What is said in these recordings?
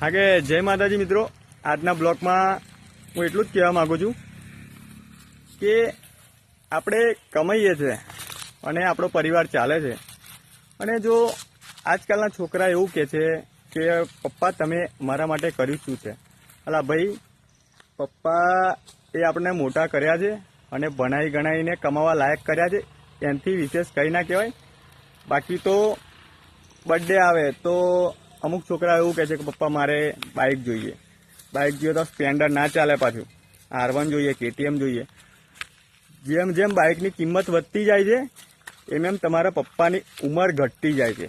હા કે જય માતાજી મિત્રો. આજના બ્લોગમાં હું એટલું જ કહેવા માગું છું કે આપણે કમાઈએ છીએ અને આપણો પરિવાર ચાલે છે. અને જો આજકાલના છોકરા એવું કહે છે કે, પપ્પા, તમે મારા માટે કર્યું શું છે? અલા ભાઈ, પપ્પા એ આપણને મોટા કર્યા છે અને ભણાઈ ગણાઈને કમાવા લાયક કર્યા છે. એનાથી વિશેષ કંઈ ના કહેવાય. બાકી તો બર્થડે આવે તો અમુક છોકરા એવું કહે છે કે, પપ્પા, મારે બાઇક જોઈએ. બાઇક જોઈએ તો સ્પ્લેન્ડર ના ચાલે પાછું. આર વન જોઈએ કેટીએમ જોઈએ. જેમ જેમ બાઇકની કિંમત વધતી જાય છે, એમ એમ તમારા પપ્પાની ઉંમર ઘટતી જાય છે.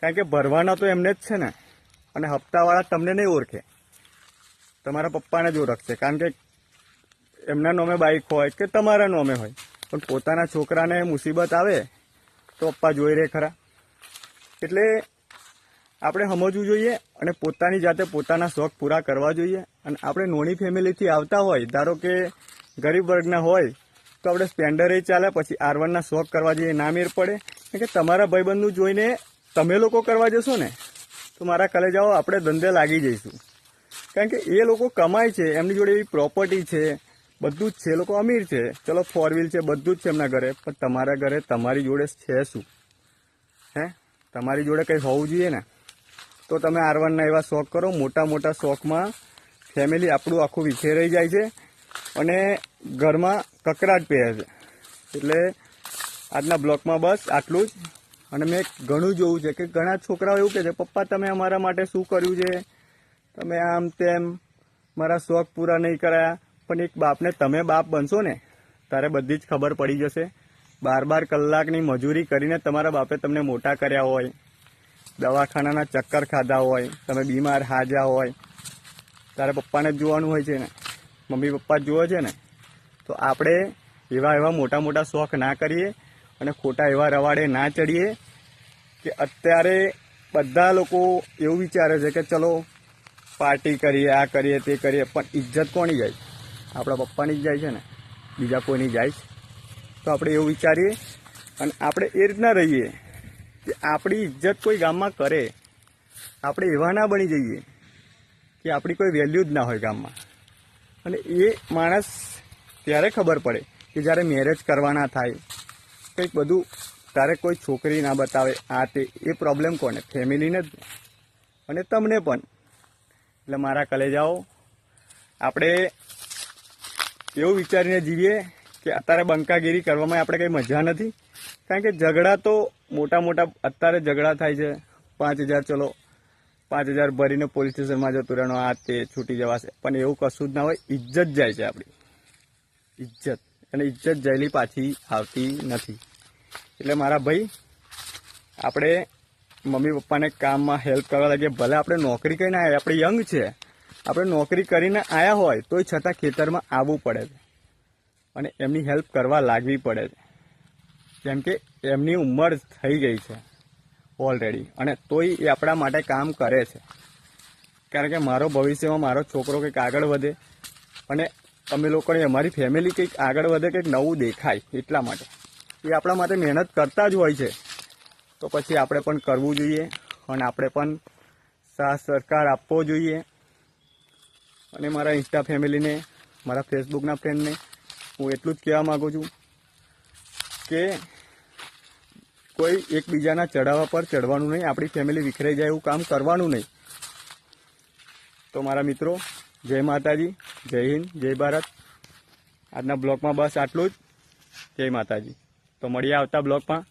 કારણ કે ભરવાના તો એમને જ છે ને. અને હપ્તાવાળા તમને નહીં ઓળખે. તમારા પપ્પાને જ ઓળખશે. કારણ કે એમના નોમે બાઇક હોય કે તમારા નોમે હોય. પણ પોતાના છોકરાને મુસીબત આવે, તો પપ્પા જોઈ રહે ખરા. એટલે આપણે સમજવું જોઈએ અને પોતાની જાતે પોતાના શોખ પૂરા કરવા જોઈએ. અને આપણે નોની ફેમિલીથી આવતા હોય, ધારો કે ગરીબ વર્ગના હોય, તો આપણે સ્પેન્ડરે ચાલે પછી આર વનના શોખ કરવા જઈએ ના મેર પડે. કે તમારા ભાઈબંધનું જોઈને તમે લોકો કરવા જશો ને, તો મારા કલેજાઓ આપણે ધંધે લાગી જઈશું. કારણ કે એ લોકો કમાય છે, એમની જોડે એવી પ્રોપર્ટી છે, બધું જ છે લોકો અમીર છે. ચલો ફોર વ્હીલ છે, બધું જ છે એમના ઘરે, પણ તમારા ઘરે તમારી જોડે છે શું? હે? તમારી જોડે કંઈ હોવું જોઈએ ને? તો તમે આર વનના એવા શોખ કરો, મોટા મોટા શોખમાં ફેમિલી આપણું આખું વિખેરાઈ જાય છે અને ઘરમાં કકરાટ પહેરે છે. એટલે આજના બ્લોકમાં બસ આટલું જ. અને મેં ઘણું જોયું છે કે ઘણા છોકરાઓ એવું કહે છે, પપ્પા, તમે અમારા માટે શું કર્યું છે? તમે આમ તેમ મારા શોખ પૂરા નહીં કરાયા. પણ એક બાપને તમે બાપ બનશો ને, તારે બધી જ ખબર પડી જશે. બાર બાર કલાકની મજૂરી કરીને તમારા બાપે તમને મોટા કર્યા હોય. દવાખાનાના ચક્કર ખાધા હોય, તમે બીમાર હાજા હોય. તારે પપ્પાને જ જોવાનું હોય છે ને. મમ્મી પપ્પા જુએ છે ને. તો આપણે એવા એવા મોટા મોટા શોખ ના કરીએ અને ખોટા એવા રવાડે ના ચડીએ કે અત્યારે બધા લોકો એવું વિચારે છે કે ચલો, પાર્ટી કરીએ, આ કરીએ, તે કરીએ, પણ ઇજ્જત કોની જાય? આપણા પપ્પાની જ જાય છે ને. બીજા કોઈની જાય તો આપણે એવું વિચારીએ અને આપણે એ રીતના રહીએ. કે આપણી ઇજ્જત કોઈ ગામમાં કરે, આપણે એવા ના બની જઈએ કે આપણી કોઈ વેલ્યુ જ ના હોય ગામમાં. અને એ માણસ ત્યારે ખબર પડે કે જ્યારે મેરેજ કરવાના થાય, કંઈક બધું તારે કોઈ છોકરી ના બતાવે, આ તે, એ પ્રોબ્લેમ કોને? ફેમિલીને જ. અને તમને પણ. એટલે મારા કલેજાઓ, આપણે એવું વિચારીને જીવીએ કે અત્યારે બંકાગીરી કરવામાં આપણે કંઈ મજા નથી. કારણ કે ઝઘડા તો મોટા મોટા અત્યારે ઝઘડા થાય છે. પાંચ હજાર ચલો, પાંચ હજાર ભરીને પોલીસ સ્ટેશનમાં જતું રહેવાનો, આ તે છૂટી જવાશે પણ એવું કશું જ ના હોય ઇજ્જત જાય છે આપણી. ઇજ્જત અને ઇજ્જત જયેલી પાછી આવતી નથી. એટલે મારા ભાઈ, આપણે મમ્મી પપ્પાને કામમાં હેલ્પ કરવા લાગીએ ભલે આપણે નોકરી કરીને આવ્યા આપણે યંગ છે. આપણે નોકરી કરીને આવ્યા હોય, તોય છતાં ખેતરમાં આવવું પડે છે. અને એમની હેલ્પ કરવા લાગવી પડે છે. કેમ કે એમની ઉંમર થઈ ગઈ છે ઓલરેડી અને તોય એ આપણા માટે કામ કરે છે. કારણ કે મારો ભવિષ્યમાં મારો છોકરો કંઈક આગળ વધે અને અમે લોકોને, અમારી ફેમિલી કંઈક આગળ વધે, કંઈક નવું દેખાય એટલા માટે. એ આપણા માટે મહેનત કરતા જ હોય છે. તો પછી આપણે પણ કરવું જોઈએ અને આપણે પણ સાથ સરકાર આપવો જોઈએ. અને મારા ઇન્સ્ટા ફેમિલીને મારા ફેસબુકના ફ્રેન્ડને હું એટલું જ કહેવા માગું છું કે કોઈ એકબીજાના ચઢાવા પર ચડવાનું નહીં, આપણી ફેમિલી વિખરાઈ જાય એવું કામ કરવાનું નહીં. તો મારા મિત્રો, જય માતાજી, જય હિન્દ, જય ભારત. આજના બ્લોગમાં બસ આટલું જ. જય માતાજી. તો મળીએ આવતા બ્લોગમાં.